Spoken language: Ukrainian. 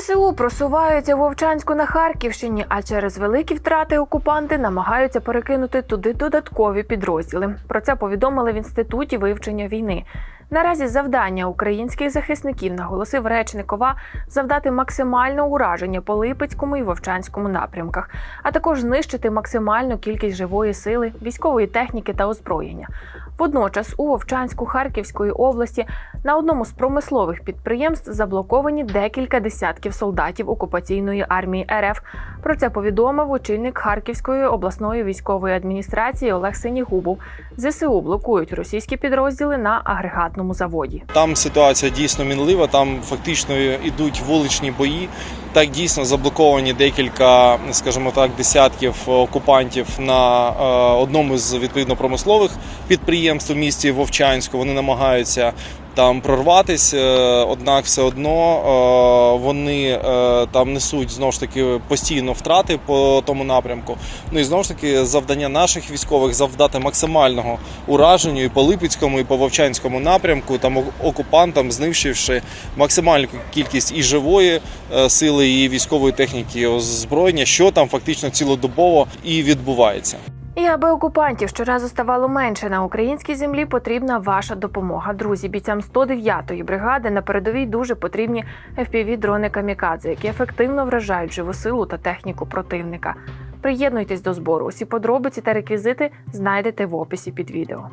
ЗСУ просуваються Вовчанську на Харківщині, а через великі втрати окупанти намагаються перекинути туди додаткові підрозділи. Про це повідомили в інституті вивчення війни. Наразі завдання українських захисників, наголосив речник ОВА, завдати максимальне ураження по Липецькому і Вовчанському напрямках, а також знищити максимальну кількість живої сили, військової техніки та озброєння. Водночас у Вовчанську Харківської області на одному з промислових підприємств заблоковані декілька десятків солдатів окупаційної армії РФ. Про це повідомив очільник Харківської обласної військової адміністрації Олег Синігубов. ЗСУ блокують російські підрозділи на агрегатному заводі. Там ситуація дійсно мінлива, там фактично йдуть вуличні бої. Так дійсно заблоковані декілька, скажімо так, десятків окупантів на е, одному з відповідно промислових підприємств у місті Вовчанську. Вони намагаються там прорватися, е, однак все одно е, вони е, там несуть знову ж таки постійно втрати по тому напрямку. Ну і знову ж таки завдання наших військових завдати максимального ураженню і по Липецькому, і по Вовчанському напрямку, там окупантам, знищивши максимальну кількість і живої сили, і військової техніки і озброєння, що там фактично цілодобово і відбувається. І аби окупантів щоразу ставало менше на українській землі, потрібна ваша допомога. Друзі, бійцям 109-ї бригади на передовій дуже потрібні fpv дрони камікадзе, які ефективно вражають живу силу та техніку противника. Приєднуйтесь до збору. Усі подробиці та реквізити знайдете в описі під відео.